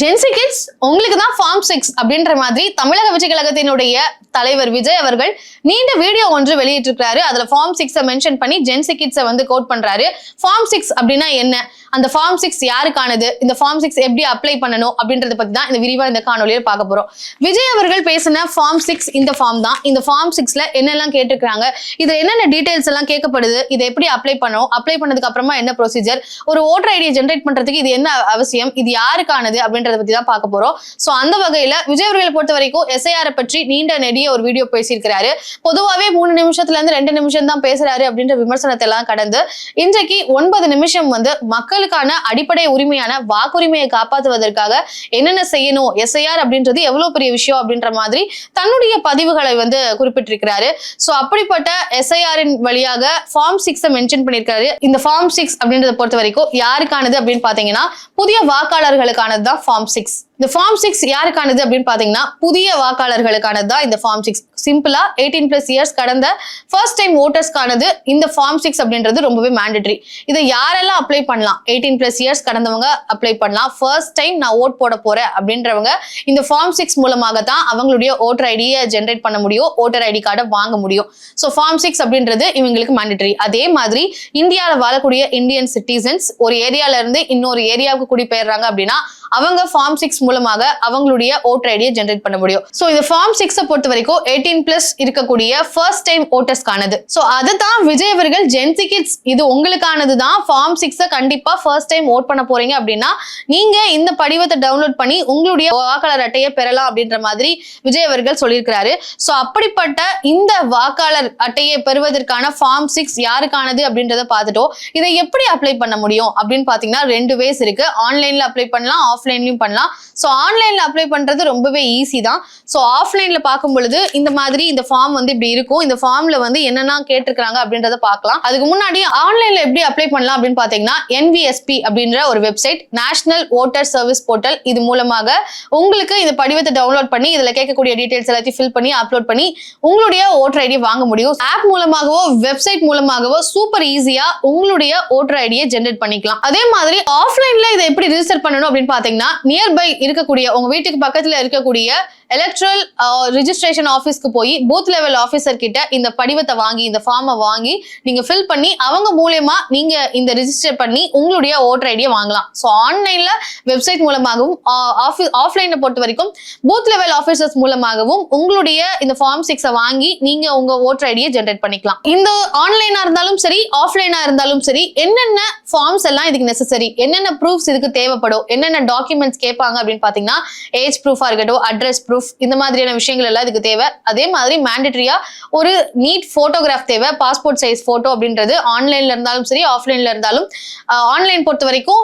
Gen Z kids உங்களுக்கு தான் form six அப்படின்ற மாதிரி தமிழக வெற்றி கழகத்தினுடைய தலைவர் விஜய் அவர்கள் நீண்ட வீடியோ ஒன்று வெளியிட்டிருக்கிறாரு. அதுல ஃபார்ம் சிக்ஸை மென்ஷன் பண்ணி ஜென்சி கிட்ஸை வந்து கோட் பண்றாரு. ஃபார்ம் சிக்ஸ் அப்படின்னா என்ன? அந்த ஃபார்ம் சிக்ஸ் யாருக்கானது? இந்த ஃபார்ம் சிக்ஸ் எப்படி அப்ளை பண்ணணும்? அப்படின்றத பத்தி தான் இந்த விரிவா இந்த காணொலியில் பார்க்க போறோம். விஜய் அவர்கள் பேசின ஃபார்ம் சிக்ஸ் இந்த ஃபார்ம் தான். இந்த ஃபார்ம் சிக்ஸ்ல என்னெல்லாம் கேட்டிருக்காங்க இதுல என்னென்ன டீடைல்ஸ் எல்லாம் கேட்கப்படுது? இதை எப்படி அப்ளை பண்ணணும்? அப்ளை பண்ணதுக்கு அப்புறமா என்ன ப்ரொசீஜர் ஒரு ஓட்டர் ஐடியை ஜென்ரேட் பண்றதுக்கு இது என்ன அவசியம்? இது யாருக்கானது? அப்படின்னு அப்படின்றத பத்தி தான் பார்க்க போறோம். சோ அந்த வகையில விஜய் அவர்களை பொறுத்த வரைக்கும் எஸ்ஐஆரை பற்றி நீண்ட நெடிய ஒரு வீடியோ பேசியிருக்கிறாரு. பொதுவாகவே மூணு நிமிஷத்துல இருந்து ரெண்டு நிமிஷம் தான் பேசுறாரு அப்படின்ற விமர்சனத்தை எல்லாம் கடந்து இன்றைக்கு ஒன்பது நிமிஷம் வந்து மக்களுக்கான அடிப்படை உரிமையான வாக்குரிமையை காப்பாற்றுவதற்காக என்னென்ன செய்யணும் எஸ்ஐஆர் அப்படின்றது எவ்வளவு பெரிய விஷயம் அப்படின்ற மாதிரி தன்னுடைய பதிவுகளை வந்து குறிப்பிட்டிருக்கிறாரு. சோ அப்படிப்பட்ட எஸ்ஐஆரின் வழியாக ஃபார்ம் சிக்ஸை மென்ஷன் பண்ணியிருக்காரு. இந்த ஃபார்ம் சிக்ஸ் அப்படின்றத பொறுத்த வரைக்கும் யாருக்கானது அப்படின்னு பாத்தீங்கன்னா புதிய வாக்காளர்களுக்கானது தான் ஃபார்ம் சிக்ஸ் இந்த ஃபார்ம் சிக்ஸ் யாருக்கானது அப்படின்னு பாத்தீங்கன்னா புதிய வாக்காளர்களுக்கானது தான் இந்த ஃபார்ம் சிக்ஸ் சிம்பிளா எயிட்டீன் பிளஸ் இயர்ஸ் கடந்த ஃபர்ஸ்ட் டைம் ஓட்டர்ஸ்க்கானது இந்த ஃபார்ம் சிக்ஸ் அப்படின்றது ரொம்பவே மேண்டட்ரி இதை யாரெல்லாம் அப்ளை பண்ணலாம்? எயிட்டீன் பிளஸ் இயர்ஸ் கடந்தவங்க அப்ளை பண்ணலாம். ஃபர்ஸ்ட் டைம் நான் ஓட் போட போறேன் அப்படின்றவங்க இந்த ஃபார்ம் சிக்ஸ் மூலமாக தான் அவங்களுடைய ஓட்டர் ஐடியை ஜென்ரேட் பண்ண முடியும் ஓட்டர் ஐடி கார்டை வாங்க முடியும். ஸோ ஃபார்ம் சிக்ஸ் அப்படின்றது இவங்களுக்கு மேண்டட்ரி அதே மாதிரி இந்தியாவில் வாழக்கூடிய இந்தியன் சிட்டிசன்ஸ் ஒரு ஏரியால இருந்து இன்னொரு ஏரியாவுக்கு குடிபெயர்றாங்க அப்படின்னா அவங்க ஃபார்ம் சிக்ஸ் மூலமாக அவங்களுடைய ஓட்டர் ஐடியை ஜென்ரேட் பண்ண முடியும். ஸோ இது ஃபார்ம் சிக்ஸை பொறுத்த வரைக்கும் எயிட்டீன் பிளஸ் இருக்கக்கூடிய ஃபர்ஸ்ட் டைம் ஓட்டர்ஸ்க்கானது ஸோ அதை தான் விஜய் அவர்கள் ஜென்சி கிட்ஸ் இது உங்களுக்கானது தான். ஃபார்ம் சிக்ஸை கண்டிப்பா ஃபர்ஸ்ட் டைம் ஓட் பண்ண போறீங்க அப்படின்னா நீங்க இந்த படிவத்தை டவுன்லோட் பண்ணி உங்களுடைய வாக்காளர் அட்டையை பெறலாம் அப்படின்ற மாதிரி விஜய் அவர்கள் சொல்லியிருக்கிறாரு. ஸோ அப்படிப்பட்ட இந்த வாக்காளர் அட்டையை பெறுவதற்கான ஃபார்ம் சிக்ஸ் யாருக்கானது அப்படின்றத பார்த்துட்டோம். இதை எப்படி அப்ளை பண்ண முடியும் அப்படின்னு பார்த்தீங்கன்னா ரெண்டு வேஸ் இருக்கு. ஆன்லைன்ல அப்ளை பண்ணலாம் ஆஃப்லைன்லயும் பண்ணலாம். ஸோ ஆன்லைனில் அப்ளை பண்ணுறது ரொம்பவே ஈஸி தான். ஸோ ஆஃப்லைனில் பார்க்கும் பொழுது இந்த மாதிரி இந்த ஃபார்ம் வந்து இப்படி இருக்கும். இந்த ஃபார்மில் வந்து என்னென்ன கேட்டிருக்காங்க அப்படின்றத பார்க்கலாம். அதுக்கு முன்னாடி ஆன்லைனில் எப்படி அப்ளை பண்ணலாம் அப்படின்னு பார்த்தீங்கன்னா என்விஎஸ்பி அப்படின்ற ஒரு website national voter service portal இது மூலமாக உங்களுக்கு இந்த படிவத்தை டவுன்லோட் பண்ணி இதில் கேட்கக்கூடிய டீட்டெயில்ஸ் எல்லாத்தையும் ஃபில் பண்ணி அப்லோட் பண்ணி உங்களுடைய ஓட்டர் ஐடி வாங்க முடியும். ஆப் மூலமாகவோ வெப்சைட் மூலமாகவோ சூப்பர் ஈஸியாக உங்களுடைய ஓட்டர் ஐடியை ஜென்ரேட் பண்ணிக்கலாம். அதே மாதிரி ஆஃப்லைனில் இதை எப்படி ரிஜிஸ்டர் பண்ணணும் அப்படின்னு பார்த்தீங்கன்னா நியர்பை இருக்கக்கூடிய உங்க வீட்டுக்கு பக்கத்துல இருக்கக்கூடிய எலக்ட்ரல் ரிஜிஸ்ட்ரேஷன் ஆஃபீஸ்க்கு போய் பூத் லெவல் ஆஃபீஸர் கிட்ட இந்த படிவத்தை வாங்கி இந்த ஃபார்மை வாங்கி நீங்க ஃபில் பண்ணி அவங்க மூலயமா நீங்க இந்த ரிஜிஸ்டர் பண்ணி உங்களுடைய ஓட்டர் ஐடியை வாங்கலாம். ஸோ ஆன்லைன்ல வெப்சைட் மூலமாகவும் ஆஃபீஸ் ஆஃப்லைனை பொறுத்த வரைக்கும் பூத் லெவல் ஆஃபீஸர்ஸ் மூலமாகவும் உங்களுடைய இந்த ஃபார்ம் சிக்ஸை வாங்கி நீங்க உங்க ஓட்டர் ஐடியை ஜென்ரேட் பண்ணிக்கலாம். இந்த ஆன்லைனா இருந்தாலும் சரி ஆஃப்லைனா இருந்தாலும் சரி என்னென்ன ஃபார்ம்ஸ் எல்லாம் இதுக்கு நெசசரி என்னென்ன ப்ரூஃப்ஸ் இதுக்கு தேவைப்படும் என்னென்ன டாக்குமெண்ட்ஸ் கேட்பாங்க அப்படின்னு பாத்தீங்கன்னா ஏஜ் ப்ரூஃபா இருக்கட்டும் அட்ரஸ் ப்ரூஃப் இந்த மாதிரியான விஷயங்கள் எல்லாம் இதுக்கு தேவை. அதே மாதிரி மேண்டட்ரியா ஒரு நீட் போட்டோகிராஃப் தேவை. பாஸ்போர்ட் சைஸ் போட்டோ அப்படின்றது ஆன்லைன்ல இருந்தாலும் சரி ஆஃப்லைன்ல இருந்தாலும் ஆன்லைன் பொறுத்த வரைக்கும்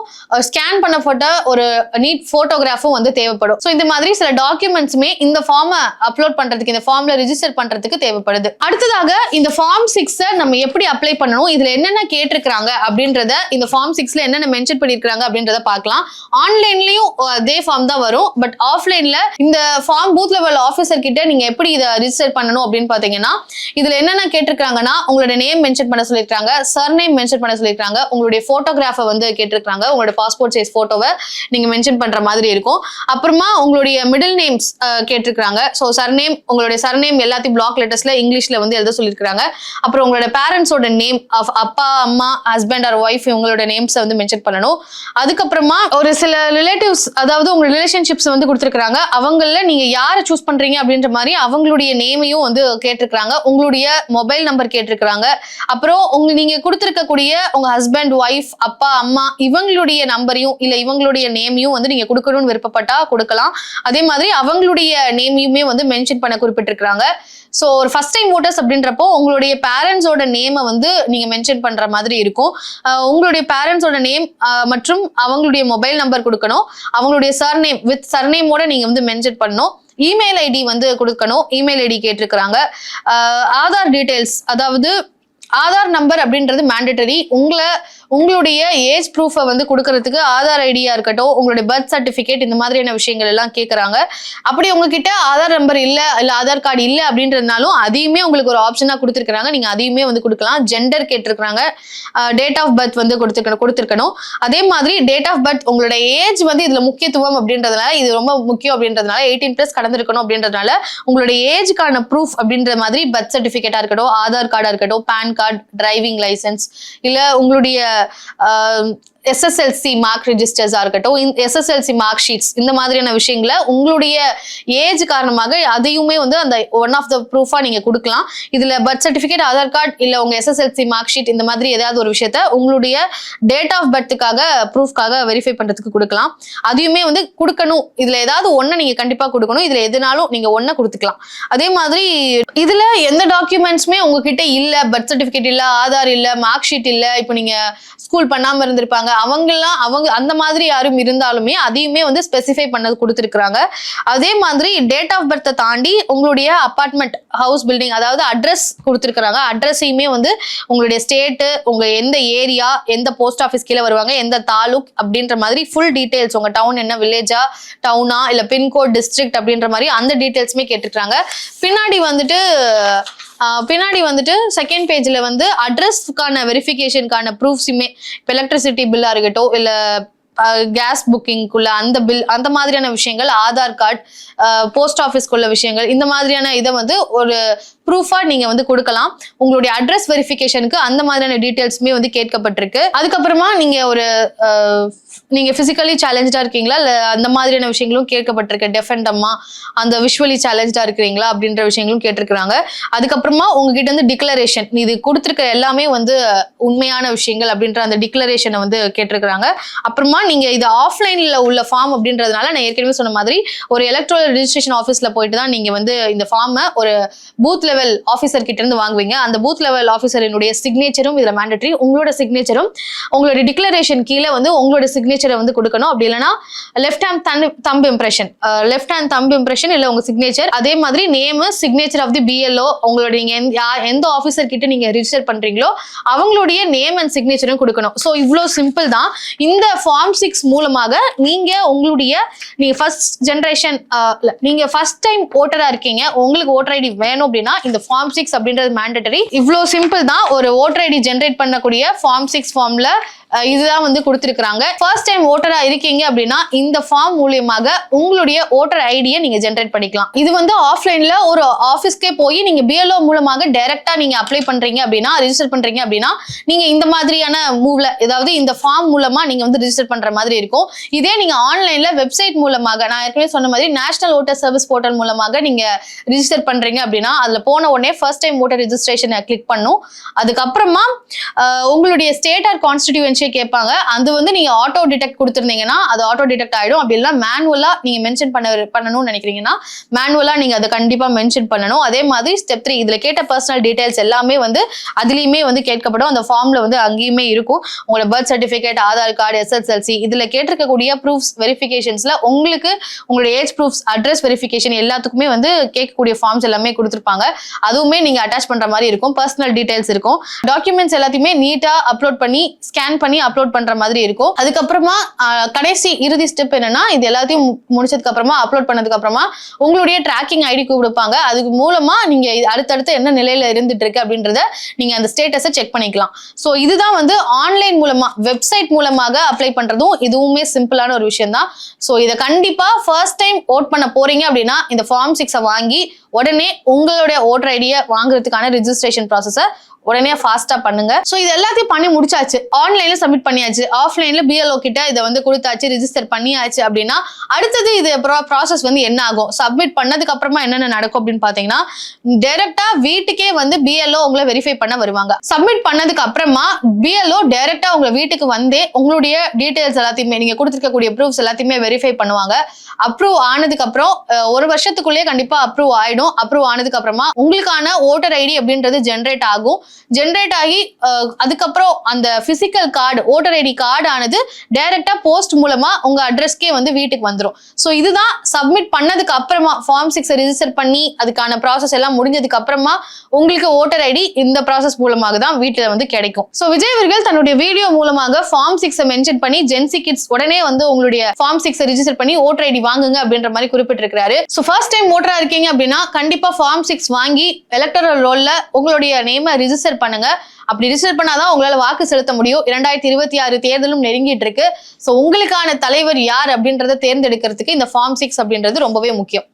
ஸ்கேன் பண்ணப்பட்ட ஒரு நீட் போட்டோகிராஃபும் வந்து தேவைப்படும். ஸோ இந்த மாதிரி சில டாக்குமெண்ட்ஸுமே இந்த ஃபார்மை அப்லோட் பண்றதுக்கு இந்த ஃபார்ம்ல ரிஜிஸ்டர் பண்றதுக்கு தேவைப்படுது. அடுத்ததாக இந்த ஃபார்ம் சிக்ஸை நம்ம எப்படி அப்ளை பண்ணணும்? இதுல என்னென்ன கேட்டிருக்கிறாங்க அப்படின்றத இந்த ஃபார்ம் சிக்ஸ்ல என்னென்ன மென்ஷன் பண்ணிருக்காங்க அப்படின்றத பார்க்கலாம். ஆன்லைன்லயும் அதே ஃபார்ம் தான் வரும். பட் ஆஃப்லைன்ல இந்த ஃபார்ம் பூத் லெவல் ஆஃபீஸர் கிட்ட நீங்க எப்படி இதை ரிஜிஸ்டர் பண்ணணும் அப்படின்னு பாத்தீங்கன்னா இதுல என்னென்ன கேட்டிருக்காங்கன்னா உங்களோட நேம் மென்ஷன் பண்ண சொல்லியிருக்காங்க சர் நேம் மென்ஷன் பண்ண சொல்லியிருக்காங்க உங்களுடைய போட்டோகிராஃபை வந்து கேட்டிருக்காங்க உங்களோட பாஸ்போர்ட் சைஸ் போட்டோவை நீங்க மென்ஷன் பண்ற மாதிரி இருக்கும். அப்புறமா உங்களுடைய மிடில் நேம்ஸ் கேட்டிருக்காங்க. ஸோ சர்நேம் உங்களுடைய சர்நேம் எல்லாத்தையும் பிளாக் லெட்டர்ஸ்ல இங்கிலீஷ்ல வந்து எழுத சொல்லியிருக்காங்க அப்புறம் உங்களோட பேரண்ட்ஸோட நேம் அப்பா அம்மா ஹஸ்பண்ட் ஆர் ஒய்ஃப் இவங்களோட நேம்ஸை வந்து மென்ஷன் பண்ணணும். அதுக்கப்புறமா ஒரு சில ரிலேட்டிவ்ஸ் அதாவது உங்க ரிலேஷன்ஷிப்ஸ் வந்து கொடுத்துருக்காங்க அவங்கள நீங்க யாரை சூஸ் பண்றீங்க அப்படின்ற மாதிரி அவங்களுடைய நேமையும் வந்து கேட்டிருக்கிறாங்க. உங்களுடைய மொபைல் நம்பர் கேட்டிருக்கிறாங்க. அப்புறம் உங்க நீங்க கொடுத்துருக்கக்கூடிய உங்க ஹஸ்பண்ட் ஒய்ஃப் அப்பா அம்மா இவங்களுடைய நம்பரையும் இல்ல இவங்களுடைய நேமையும் வந்து நீங்க கொடுக்கணும்னு விருப்பப்பட்டா கொடுக்கலாம். அதே மாதிரி அவங்களுடைய நேமையுமே வந்து மென்ஷன் பண்ண குறிப்பிட்டிருக்கிறாங்க. ஸோ ஒரு ஃபர்ஸ்ட் டைம் ஓட்டர்ஸ் அப்படின்றப்போ உங்களுடைய பேரண்ட்ஸோட நேமை வந்து நீங்க மென்ஷன் பண்ற மாதிரி இருக்கும். உங்களுடைய பேரண்ட்ஸோட நேம் மற்றும் அவங்களுடைய மொபைல் நம்பர் கொடுக்கணும். அவங்களுடைய சர்நேம் வித் சர்நேமோட நீங்க வந்து மென்ஷன் பண்ணணும். இமெயில் ஐடி வந்து கொடுக்கணும். இமெயில் ஐடி கேட்டிருக்கிறாங்க. ஆதார் டீடைல்ஸ் அதாவது ஆதார் நம்பர் அப்படின்றது மேண்டட்டரி உங்களை உங்களுடைய ஏஜ் ப்ரூஃபை வந்து கொடுக்கறதுக்கு ஆதார் ஐடியா இருக்கட்டும் உங்களுடைய பர்த் சர்டிஃபிகேட் இந்த மாதிரியான விஷயங்கள் எல்லாம் கேட்குறாங்க அப்படி உங்ககிட்ட ஆதார் நம்பர் இல்லை இல்லை ஆதார் கார்டு இல்லை அப்படின்றதுனாலும் அதையுமே உங்களுக்கு ஒரு ஆப்ஷனாக கொடுத்துருக்குறாங்க. நீங்கள் அதையுமே வந்து கொடுக்கலாம். ஜெண்டர் கேட்டிருக்கிறாங்க. டேட் ஆஃப் பர்த் வந்து கொடுத்துருக்கணும் கொடுத்துருக்கணும். அதே மாதிரி டேட் ஆஃப் பர்த் உங்களோட ஏஜ் வந்து இதில் முக்கியத்துவம் அப்படின்றதுனால இது ரொம்ப முக்கியம் அப்படின்றதுனால எயிட்டீன் ப்ளஸ் கடந்திருக்கணும் அப்படின்றதுனால உங்களுடைய ஏஜுக்கான ப்ரூஃப் அப்படின்ற மாதிரி பர்த் சர்டிஃபிகேட்டாக இருக்கட்டும் ஆதார் கார்டாக இருக்கட்டும் பேன் கார்டு டிரைவிங் லைசென்ஸ் இல்லை உங்களுடைய uh, எஸ்எஸ்எல்சி மார்க் ரிஜிஸ்டர்ஸாக இருக்கட்டும் எஸ்எஸ்எல்சி மார்க் ஷீட்ஸ் இந்த மாதிரியான விஷயங்களை உங்களுடைய ஏஜ் காரணமாக அதையுமே வந்து அந்த ஒன் ஆஃப் த ப்ரூஃபா நீங்க கொடுக்கலாம். இதுல பர்த் சர்டிஃபிகேட் ஆதார் கார்டு இல்ல உங்க எஸ்எஸ்எல்சி மார்க் ஷீட் இந்த மாதிரி ஏதாவது ஒரு விஷயத்த உங்களுடைய டேட் ஆஃப் பர்த்துக்காக ப்ரூஃப்காக வெரிஃபை பண்றதுக்கு கொடுக்கலாம். அதையுமே வந்து கொடுக்கணும். இதுல ஏதாவது ஒண்ணை நீங்க கண்டிப்பா கொடுக்கணும். இதுல எதுனாலும் நீங்க ஒன்றை கொடுத்துக்கலாம். அதே மாதிரி இதுல எந்த டாக்குமெண்ட்ஸுமே உங்ககிட்ட இல்ல. பர்த் சர்டிஃபிகேட் இல்ல ஆதார் இல்ல மார்க் ஷீட் இல்ல. இப்போ நீங்க ஸ்கூல் பண்ணாம இருந்திருப்பாங்க. அவங்கெல்லாம் அவங்க அந்த மாதிரி யாரும் இருந்தாலுமே அதையுமே வந்து ஸ்பெசிஃபை பண்ணது கொடுத்துருக்குறாங்க. அதே மாதிரி டேட் ஆஃப் பர்த்தை தாண்டி உங்களுடைய அப்பார்ட்மெண்ட் ஹவுஸ் பில்டிங் அதாவது அட்ரஸ் கொடுத்துருக்குறாங்க. அட்ரஸையுமே வந்து உங்களுடைய ஸ்டேட்டு உங்கள் எந்த ஏரியா எந்த போஸ்ட் ஆஃபீஸ் கீழே வருவாங்க எந்த தாலுக் அப்படின்ற மாதிரி ஃபுல் டீட்டெயில்ஸ் உங்கள் டவுன் என்ன வில்லேஜா டவுனா இல்லை பின்கோட் டிஸ்ட்ரிக்ட் அப்படின்ற மாதிரி அந்த டீட்டெயில்ஸுமே கேட்டிருக்காங்க பின்னாடி வந்துட்டு பின்னாடி வந்துட்டு செகண்ட் பேஜ்ல வந்து அட்ரஸ்க்கான வெரிஃபிகேஷனுக்கான ப்ரூஃப்ஸுமே இப்போ எலக்ட்ரிசிட்டி பில்லா இருக்கட்டும் இல்ல கேஸ் புக்கிங்குள்ள அந்த பில் அந்த மாதிரியான விஷயங்கள் ஆதார் கார்டு போஸ்ட் ஆஃபீஸ்க்குள்ள விஷயங்கள் இந்த மாதிரியான இதை வந்து ஒரு ப்ரூஃபா நீங்க வந்து கொடுக்கலாம். உங்களுடைய அட்ரஸ் வெரிஃபிகேஷனுக்கு அந்த மாதிரியான டீட்டெயில்ஸுமே வந்து கேட்கப்பட்டிருக்கு. அதுக்கப்புறமா நீங்க ஒரு நீங்கள் நீங்க பிசிக்கலி சேலஞ்சா இருக்கீங்களா? இல்ல அந்த மாதிரியான விஷயங்களும் கேட்கப்பட்டிருக்கு. டெஃபெண்டமா அந்த விஷுவலி சேலஞ்சா இருக்கிறீங்களா? அப்படின்ற விஷயங்களும் கேட்டிருக்கிறாங்க. அதுக்கப்புறமா உங்ககிட்ட வந்து டிக்ளரேஷன் இது கொடுத்துருக்க எல்லாமே வந்து உண்மையான விஷயங்கள் அப்படின்ற அந்த டிக்ளரேஷனை வந்து கேட்டிருக்கிறாங்க. அப்புறமா நீங்க இது ஆஃப்லைன்ல உள்ள ஃபார்ம் அப்படின்றதுனால நான் ஏற்கனவே சொன்ன மாதிரி ஒரு எலக்ட்ரல் ரிஜிஸ்ட்ரேஷன் ஆஃபீஸ்ல போயிட்டு தான் நீங்க வந்து இந்த ஃபார்மை ஒரு பூத்தில் லெவல் ஆஃபீஸர் கிட்ட இருந்து வாங்குவீங்க. அந்த பூத் லெவல் ஆஃபீஸரினுடைய சிக்னேச்சரும் இதுல மேண்டட்ரி உங்களோட சிக்னேச்சரும் உங்களோட டிக்ளரேஷன் கீழே வந்து உங்களோட சிக்னேச்சரை வந்து கொடுக்கணும். அப்படி இல்லைன்னா left hand thumb thumb impression left hand thumb impression இல்லை உங்க சிக்னேச்சர் அதே மாதிரி name signature of the BLO உங்களோட நீங்க எந்த- எந்த ஆஃபீஸர் கிட்ட நீங்க ரிஜிஸ்டர் பண்றீங்களோ அவங்களுடைய நேம் அண்ட் சிக்னேச்சரும் கொடுக்கணும். ஸோ இவ்வளோ சிம்பிள் தான். இந்த ஃபார்ம் சிக்ஸ் மூலமாக நீங்க உங்களுடைய நீங்க ஃபர்ஸ்ட் ஜென்ரேஷன் நீங்க ஃபர்ஸ்ட் டைம் ஓட்டரா இருக்கீங்க. உங்களுக்கு ஓட்டர் ஐடி வேணும் அப்படின்னா இந்த ஃபார்ம் சிக்ஸ் அப்படின்றது மேண்டட்டரி இவ்வளோ சிம்பிள் தான். ஒரு ஓட்டர் ஐடி ஜென்ரேட் பண்ணக்கூடிய ஃபார்ம் சிக்ஸ் ஃபார்ம்ல இதுதான் வந்து கொடுத்துருக்காங்க ஃபர்ஸ்ட் டைம் ஓட்டரா இருக்கீங்க அப்படின்னா இந்த ஃபார்ம் மூலியமாக உங்களுடைய ஓட்டர் ஐடியை நீங்க ஜென்ரேட் பண்ணிக்கலாம். இது வந்து ஆஃப்லைன்ல ஒரு ஆஃபீஸ்க்கே போய் நீங்க பிஎல்ஓ மூலமாக டைரக்டா நீங்க அப்ளை பண்றீங்க அப்படின்னா ரிஜிஸ்டர் பண்றீங்க அப்படின்னா நீங்க இந்த மாதிரியான மூவ்ல ஏதாவது இந்த ஃபார்ம் மூலமா நீங்க வந்து ரிஜிஸ்டர் பண்ற மாதிரி இருக்கும். இதே நீங்க ஆன்லைன்ல வெப்சைட் மூலமாக நான் ஏற்கனவே சொன்ன மாதிரி நேஷனல் ஓட்டர் சர்வீஸ் போர்ட்டல் மூலமாக நீங்க ரிஜிஸ்டர் பண்றீங்க அப்படின்னா அதுல போன உடனே ஃபர்ஸ்ட் டைம் ஓட்டர் ரிஜிஸ்ட்ரேஷனை கிளிக் பண்ணும். அதுக்கப்புறமா உங்களுடைய ஸ்டேட் ஆர் கான்ஸ்டிடியூன்சியை கேட்பாங்க. அது வந்து நீங்க ஆட்டோ டிடெக்ட் கொடுத்துருந்தீங்கன்னா அது ஆட்டோ டிடெக்ட் ஆயிடும். அப்படி இல்லை மேனுவலா நீங்க மென்ஷன் பண்ண பண்ணணும்னு நினைக்கிறீங்கன்னா மேனுவலா நீங்க அதை கண்டிப்பா மென்ஷன் பண்ணணும். அதே மாதிரி ஸ்டெப் த்ரீ இதுல கேட்ட பர்சனல் டீடைல்ஸ் எல்லாமே வந்து அதுலயுமே வந்து கேட்கப்படும். அந்த ஃபார்ம்ல வந்து அங்கேயுமே இருக்கும். உங்களோட birth certificate Aadhaar card SSLC இதுல கேட்டிருக்கக்கூடிய ப்ரூஃப்ஸ் வெரிஃபிகேஷன்ஸ்ல உங்களுக்கு உங்களோட ஏஜ் ப்ரூஃப்ஸ் அட்ரஸ் வெரிஃபிகேஷன் எல்லாத்துக்குமே வந்து கேட்கக்கூடிய ஃபார்ம்ஸ் எல்லாமே கொடுத்துருப்பாங்க. அதுவுமே நீங்க அட்டாச் பண்ற மாதிரி இருக்கும். பர்சனல் டீடைல்ஸ் இருக்கும். டாக்குமெண்ட்ஸ் எல்லாத்தையுமே நீட்டா அப்லோட் பண்ணி ஸ்கேன் பண்ணி அப்லோட் பண்ற மாதிரி இருக்கும். அதுக்கப்புறமா கடைசி இறுதி ஸ்டெப் என்னன்னா இது எல்லாத்தையும் முடிச்சதுக்கு அப்புறமா அப்லோட் பண்ணதுக்கு அப்புறமா உங்களுடைய ட்ராக்கிங் ஐடி கொடுப்பாங்க அதுக்கு மூலமா நீங்க அடுத்தடுத்து என்ன நிலையில இருந்துட்டு இருக்கு அப்படின்றத நீங்க அந்த ஸ்டேட்டஸை செக் பண்ணிக்கலாம். ஸோ இதுதான் வந்து ஆன்லைன் மூலமா வெப்சைட் மூலமாக அப்ளை பண்றதும் இதுவுமே சிம்பிளான ஒரு விஷயம் தான் ஸோ இதை கண்டிப்பா ஃபர்ஸ்ட் டைம் ஓட் பண்ண போறீங்க அப்படின்னா இந்த ஃபார்ம் சிக்ஸை வாங்கி உடனே உங்களுடைய ஓட்டர் ஐடியை வாங்குறதுக்கான ரிஜிஸ்ட்ரேஷன் ப்ராசஸை உடனே ஃபாஸ்டா பண்ணுங்க. ஸோ இது எல்லாத்தையும் பண்ணி முடிச்சாச்சு. ஆன்லைன்ல சப்மிட் பண்ணியாச்சு. ஆஃப்லைன்ல பிஎல்ஓ கிட்ட இதை வந்து கொடுத்தாச்சு ரிஜிஸ்டர் பண்ணியாச்சு அப்படின்னா அடுத்தது இது ப்ராசஸ் வந்து என்ன ஆகும்? சப்மிட் பண்ணதுக்கு அப்புறமா என்னென்ன நடக்கும் அப்படின்னு பாத்தீங்கன்னா டைரக்டா வீட்டுக்கே வந்து பிஎல்ஓ உங்களை வெரிஃபை பண்ண வருவாங்க. சப்மிட் பண்ணதுக்கு அப்புறமா பிஎல்ஓ டைரக்டா உங்க வீட்டுக்கு வந்தே உங்களுடைய டீடைல்ஸ் எல்லாத்தையுமே நீங்க கொடுத்துருக்கக்கூடிய ப்ரூஃப்ஸ் எல்லாத்தையுமே வெரிஃபை பண்ணுவாங்க. அப்ரூவ் ஆனதுக்கு அப்புறம் ஒரு வருஷத்துக்குள்ளேயே கண்டிப்பா அப்ரூவ் ஆயிடும். அப்ரூவ் ஆனதுக்கு அப்புறமா உங்களுக்கான ஓட்டர் ஐடி அப்படின்றது ஜென்ரேட் ஆகும். ஜென்ரேட் ஆகி அதுக்கப்புறம் அந்த physical card voter ID card ஆனது டைரக்டா போஸ்ட் மூலமா உங்க அட்ரஸ்க்கே வந்து வீட்டுக்கு வந்துரும். ஸோ இதுதான் சப்மிட் பண்ணதுக்கு அப்புறமா ஃபார்ம் சிக்ஸ் ரிஜிஸ்டர் பண்ணி அதுக்கான ப்ராசஸ் எல்லாம் முடிஞ்சதுக்கு அப்புறமா உங்களுக்கு ஓட்டர் ஐடி இந்த ப்ராசஸ் மூலமாக தான் வீட்டில் வந்து கிடைக்கும். ஸோ விஜய் அவர்கள் தன்னுடைய வீடியோ மூலமாக ஃபார்ம் சிக்ஸை மென்ஷன் பண்ணி ஜென்சி கிட்ஸ் உடனே வந்து உங்களுடைய ஃபார்ம் சிக்ஸை ரிஜிஸ்டர் பண்ணி ஓட்டர் ஐடி வாங்குங்க அப்படின்ற மாதிரி குறிப்பிட்டிருக்காரு ஸோ ஃபர்ஸ்ட் டைம் ஓட்டரா இருக்கீங்க அப்படின்னா கண்டிப்பா ஃபார்ம் சிக்ஸ் வாங்கி எலக்டரல் ரோல்ல உங்களுடைய நேமை ரிஜிஸ்டர் பண்ணுங்க. அப்படி ரிஜிஸ்டர் பண்ணாதான் உங்களால வாக்கு செலுத்த முடியும். இரண்டாயிரத்தி இருபத்தி ஆறு தேர்தலும் நெருங்கிட்டு இருக்கு. ஸோ உங்களுக்கான தலைவர் யார் அப்படின்றத தேர்ந்தெடுக்கிறதுக்கு இந்த ஃபார்ம் சிக்ஸ் அப்படின்றது ரொம்பவே முக்கியம்.